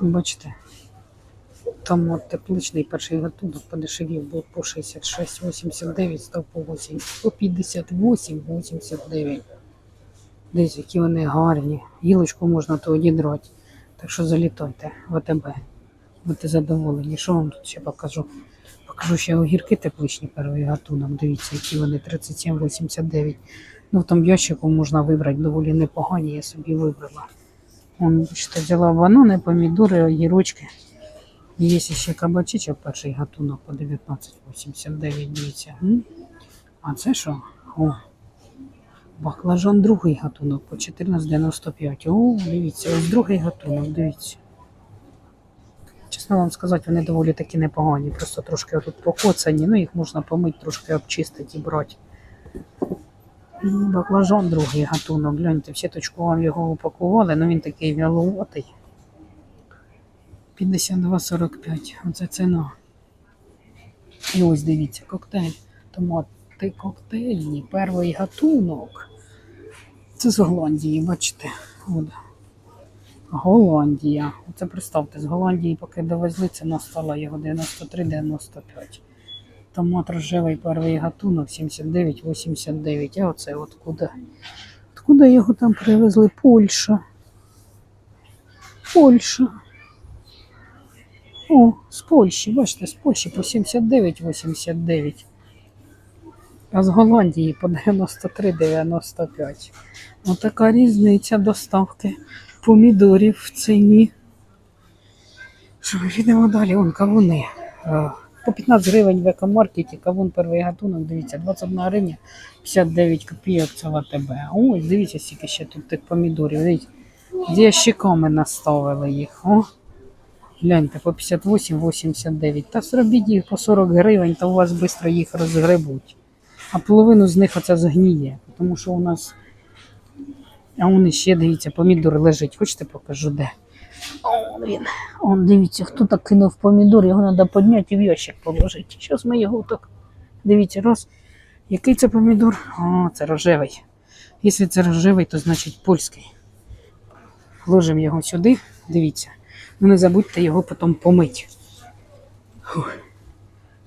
Бачите? Там от тепличний перший гатунок подешевів був по 66,89, став по 8, по 58,89. Дивіться, які вони гарні. Гілочку можна то одідрати. Так що залітайте в АТБ. Будьте задоволені. Що вам тут ще покажу? Покажу ще огірки тепличні перший гатунок. Дивіться, які вони 37,89. Ну, в тому ящику можна вибрати доволі непогані, я собі вибрала. Вон, бачите, взяла банани, помідори, огірочки. Є ще кабачичок, перший гатунок по 19,89, дивіться. А це що? О, баклажан другий гатунок по 14,95. О, дивіться, ось другий гатунок, дивіться. Чесно вам сказати, вони доволі такі непогані. Просто трошки тут покоцані, ну їх можна помити, трошки обчистити і брати. І баклажан другий гатунок. Гляньте, в сіточку вам його упакували, але він такий вяловатий. 52,45. Оце ціна. І ось дивіться, коктейль. Томати коктейльні, перший гатунок. Це з Голландії, бачите. От. Голландія. Оце представте, з Голландії, поки довезли, ціна стала його 93,95. Томат рожевий перший гатунок 79,89. А оце откуда? Откуда його там привезли? Польща. Польща. О, з Польщі, бачите, з Польщі по 79,89. А з Голландії по 93,95. Отака різниця доставки помідорів в ціні. Що ми підемо далі? Вон кавуни. По 15 гривень в екомаркеті, кавун перший гатунок, дивіться, 21 гривня, 59 копійок в АТБ. Ой, дивіться, скільки ще тут тих помідорів. Дивіться, ящиками наставили їх. О, гляньте, по 58,89. Та зробіть їх по 40 гривень, то у вас швидко їх розгребуть. А половину з них оце згніє, тому що у нас. А он ще, дивіться, помідор лежить. Хочете покажу де? О, він. Он, дивіться, хто так кинув помідор, його треба підняти і в ящик положити. Зараз ми його так. Дивіться, раз. Який це помідор? О, це рожевий. Якщо це рожевий, то значить польський. Ложимо його сюди, дивіться. Ну не забудьте його потім помити. Фух.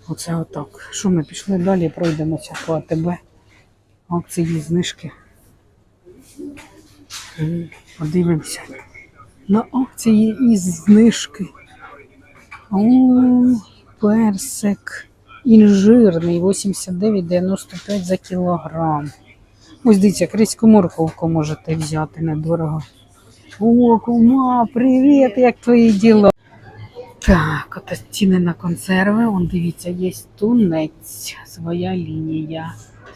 Оце отак. Що ми пішли далі, пройдемося по АТБ. Акції, знижки. Подивимося. На акції і знижки. О, персик. Інжирний 89,95 за кілограм. Ось дивіться, крицьку морковку можете взяти недорого. О, кума, привіт, як твої діла? Так, от ціни на консерви. Он дивіться, є тунець, своя лінія.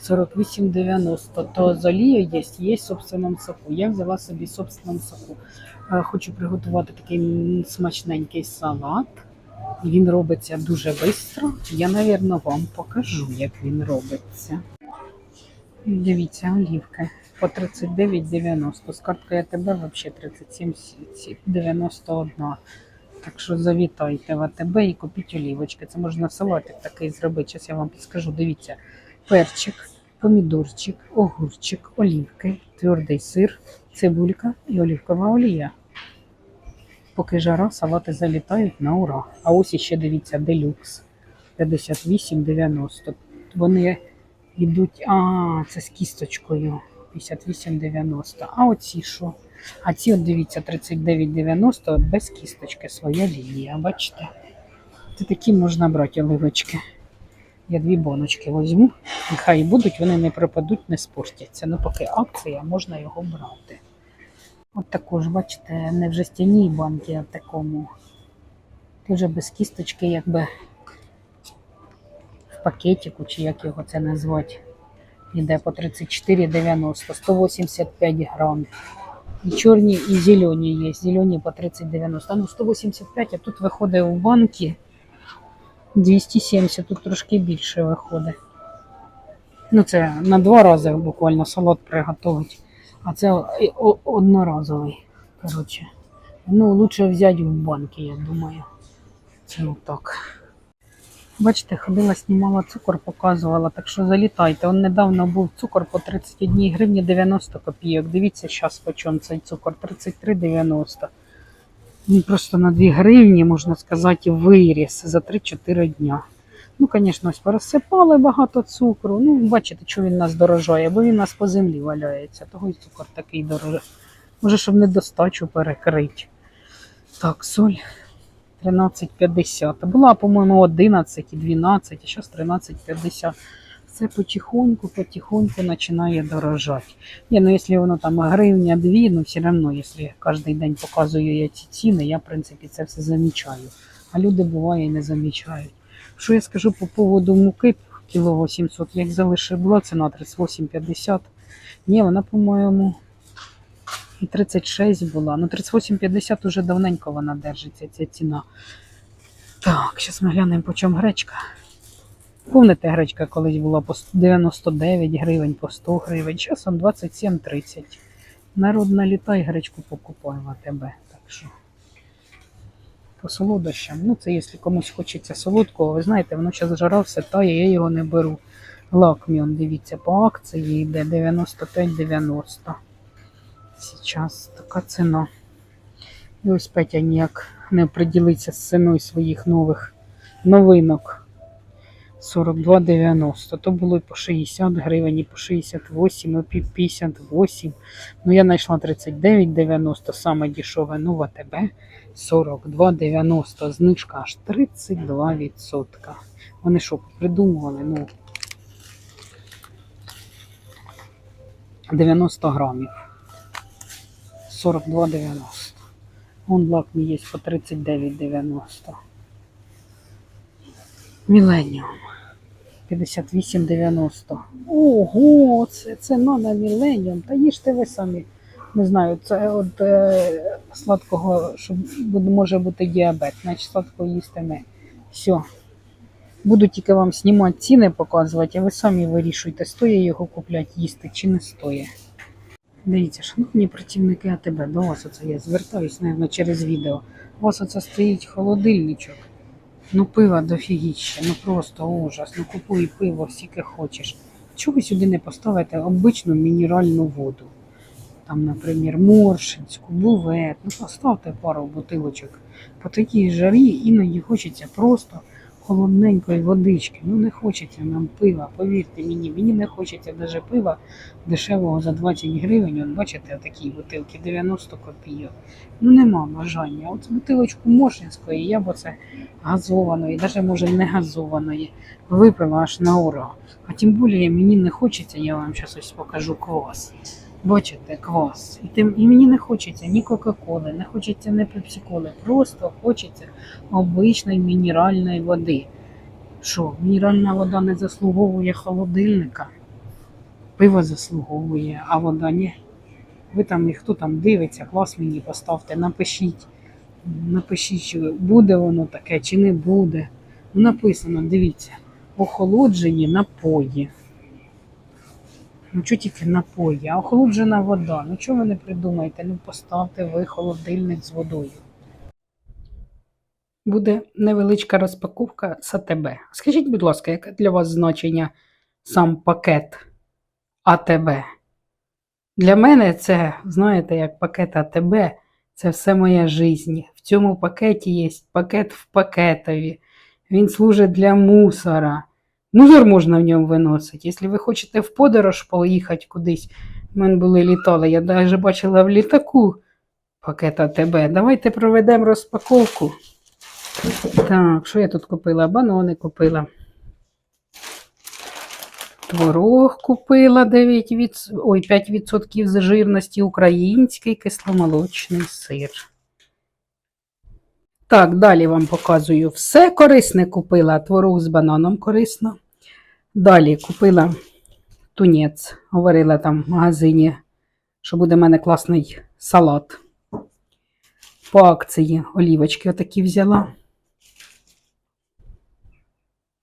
48,90. То з олією є, є в собственному соку. Я взяла собі в собственному соку. Е, Хочу приготувати такий смачненький салат. Він робиться дуже швидко. Я, напевно, вам покажу, як він робиться. Дивіться, олівки по 39,90. З карткою АТБ взагалі 37,91. Так що завітайте в АТБ і купіть олівочки. Це можна салатик такий зробити. Зараз я вам підскажу. Дивіться, перчик, помідорчик, огурчик, олівки, твердий сир, цибулька і олівкова олія. Поки жара, салати залітають на ура. А ось іще дивіться, делюкс 58,90. Вони йдуть. А, це з кісточкою 58,90. А оці що? А ці, от дивіться, 39,90 без кісточки, своя лінія. Бачите? Це такі можна брати оливочки. Я дві боночки візьму. Нехай будуть, вони не пропадуть, не спортяться. Ну, поки акція, можна його брати. От також, бачите, не в жестяній банці, а в такому. Дуже без кісточки, якби в пакетику, чи як його це назвати. Іде по 34,90, 185 грамів. І чорні, і зелені є. Зелені по 30,90. Ну, 185, а тут виходить у банки 270, тут трошки більше виходить. Ну, це на два рази буквально салат приготувати. А це одноразовий. Коротше. Ну, лучше взяти в банки, я думаю. Це отак. Бачите, ходила, знімала цукор, показувала, так що залітайте. Он недавно був цукор по 31 гривні 90 копійок. Дивіться, зараз по чому цей цукор 33,90. Він просто на 2 гривні, можна сказати, виріс за 3-4 дня. Ну, звісно, ось порозсипали багато цукру. Ну, бачите, що він нас дорожає, бо він нас по землі валяється. Того й цукор такий дорожий. Може, щоб недостачу перекрити. Так, соль 13,50. Була, по-моєму, 11 і 12, а зараз 13,50. Все потихоньку, потихоньку починає дорожати. Ні, ну якщо воно там гривня, дві, ну все одно, якщо кожен день показую я ці ціни, я, в принципі, це все замічаю. А люди буває і не замічають. Що я скажу по поводу муки кіло 800, як залишив була ціна 38,50. Ні, вона, по-моєму, 36 була. Ну, 38,50 уже давненько вона держиться, ця ціна. Так, зараз ми глянемо, по чому гречка. Помните, гречка колись була по 99 гривень, по 100 гривень. Он 27,30. Народ налітай, гречку покупай в АТБ. Так що по солодощам. Ну, це якщо комусь хочеться солодкого, ви знаєте, воно зараз жара все тає, я його не беру. Лакміон, дивіться, по акції йде 95,90. Зараз така ціна. І ось Петя ніяк не приділиться з ціною своїх нових новинок. 42,90. То було і по 60 гривень, і по 68, і по 58. Ну, я знайшла 39,90, саме дешеве, ну, в АТБ 42,90. Знижка аж 32%. Вони що, придумували? Ну, 90 грамів. 42,90. Вон лакмі є по 39,90. Міленіум. 58,90. Ого, це ціна на Міленіум. Та їжте ви самі. Не знаю, це от е, сладкого, що може бути діабет, значить сладкого їсти не. Все. Буду тільки вам знімати ціни показувати, а ви самі вирішуйте, стоїть його купляти, їсти чи не стоїть. Дивіться, шановні працівники АТБ, до вас оце я звертаюсь, мабуть, через відео. У вас оце стоїть холодильничок. Ну, пива дофігіще, ну просто ужас. Ну купуй пиво, скільки хочеш. Чого ви сюди не поставите обичну мінеральну воду? Там, наприклад, моршинську, бувет. Ну поставте пару бутилочок. По такій жарі іноді хочеться просто холодненької водички. Ну не хочеться нам пива, повірте мені, мені не хочеться навіть пива дешевого за 20 гривень. От бачите, такі бутилки 90 копійок. Ну нема бажання. От бутилочку моршинської, я б оце газованої, навіть може не газованої, випила аж на ура. А тим більше мені не хочеться, я вам зараз ось покажу квас. Бачите, квас. І, тим, і мені не хочеться ні Кока-Коли, не хочеться ні Пепсі-Коли. Просто хочеться обичної мінеральної води. Що, мінеральна вода не заслуговує холодильника? Пиво заслуговує, а вода ні. Ви там і хто там дивиться, клас мені поставте, напишіть. Напишіть, що буде воно таке чи не буде. Написано, дивіться, охолоджені напої. Ну, що тільки напої, а охолоджена вода. Ну чого ви не придумаєте? Ну поставте ви холодильник з водою. Буде невеличка розпаковка АТБ. Скажіть, будь ласка, яке для вас значення сам пакет АТБ? Для мене це, знаєте, як пакет АТБ, це все моя життя. В цьому пакеті є пакет в пакетові. Він служить для мусора. Мусор можна в ньому виносити. Якщо ви хочете в подорож поїхати кудись, в мене були літали, я навіть бачила в літаку пакет АТБ. Давайте проведемо розпаковку. Так, що я тут купила? Банони купила. Творог купила 9 від... Ой, 5% з жирності, український кисломолочний сир. Так, далі вам показую. Все корисне купила. Творог з бананом корисно. Далі купила тунець. Говорила там в магазині, що буде в мене класний салат. По акції олівочки отакі взяла.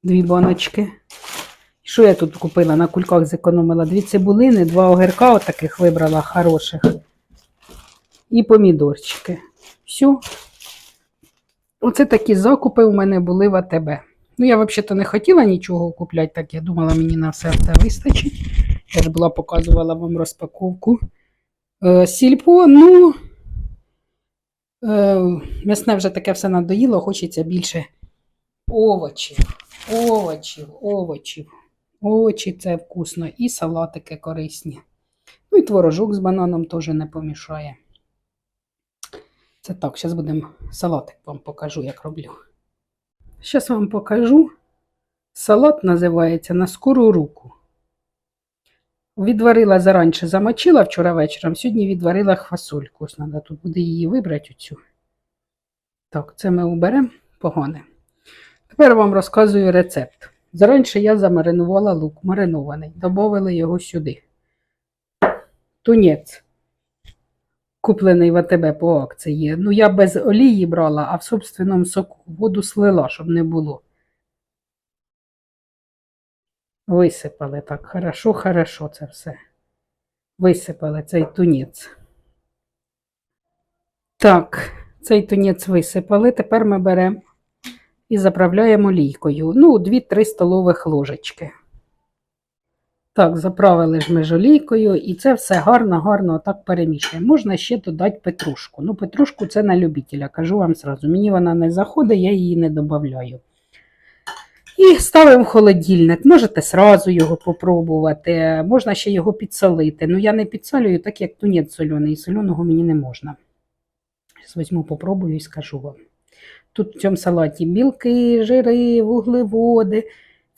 Дві баночки. Що я тут купила? На кульках зекономила дві цибулини, два огірка отаких вибрала хороших. І помідорчики. Все. Оце такі закупи у мене були в АТБ. Ну, я взагалі-то не хотіла нічого купляти, так я думала, мені на все це вистачить. Я ж була показувала вам розпаковку. Е, сільпо, ну. Е, М'ясне вже таке все надоїло, хочеться більше овочів, овочів, овочів. Овочі це вкусно. І салатики корисні. Ну і творожок з бананом теж не помішає. Це так, зараз будемо салатик вам покажу, як роблю. Зараз вам покажу. Салат називається на скору руку. Відварила заранше, замочила вчора вечором, сьогодні відварила хвасольку. Ось треба тут буде її вибрати оцю. Так, це ми уберемо погане. Тепер вам розказую рецепт. Заранше я замаринувала лук, маринований, додали його сюди. Тунець, куплений в АТБ по акції. Ну, я без олії брала, а в собственному соку воду слила, щоб не було. Висипали так, хорошо, хорошо це все. Висипали цей тунець. Так, цей тунець висипали. Тепер ми беремо і заправляємо олійкою. Ну, 2-3 столових ложечки. Так, заправили ж ми і це все гарно-гарно так перемішуємо. Можна ще додати петрушку. Ну, петрушку це на любителя, кажу вам сразу. Мені вона не заходить, я її не додаю. І ставимо в холодильник. Можете сразу його попробувати, можна ще його підсолити. Ну, я не підсолюю, так як тунець соляний, соляного мені не можна. Зараз візьму, попробую і скажу вам. Тут в цьому салаті білки, жири, вуглеводи.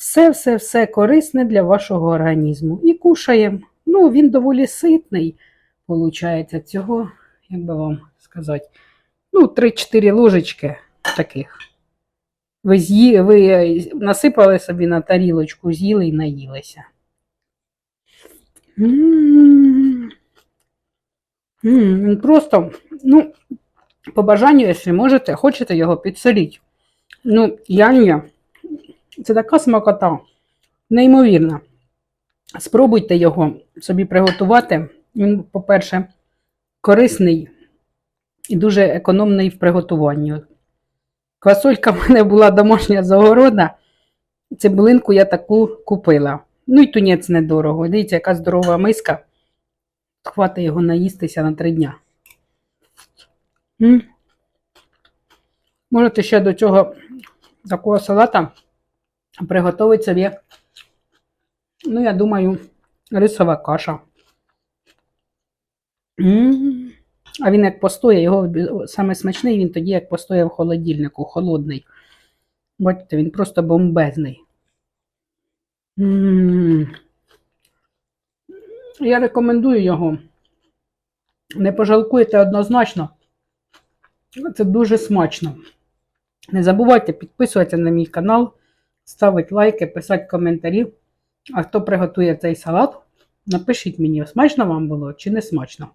Все-все-все корисне для вашого організму. І кушаємо. Ну, він доволі ситний, виходить, цього, як би вам сказати, ну, 3-4 ложечки таких. Ви, з'ї, ви насипали собі на тарілочку, з'їли і наїлися. М. М, Він просто, ну, по бажанню, якщо можете, хочете його підсоліть. Ну, я ні. Це така смакота, неймовірна. Спробуйте його собі приготувати. Він, по-перше, корисний і дуже економний в приготуванні. Квасолька в мене була домашня загорода. Цибулинку я таку купила. Ну і тунець недорого. Дивіться, яка здорова миска. Хватить його наїстися на три дня. М. Можете ще до цього такого салата приготувати собі, ну, я думаю, рисова каша. М. А він як постоє, його саме смачний, він тоді як постоє в холодильнику, холодний. Бачите, він просто бомбезний. М. Я рекомендую його. Не пожалкуєте однозначно. Це дуже смачно. Не забувайте підписуватися на мій канал, ставити лайки, писати коментарі. А хто приготує цей салат, напишіть мені, смачно вам було чи не смачно.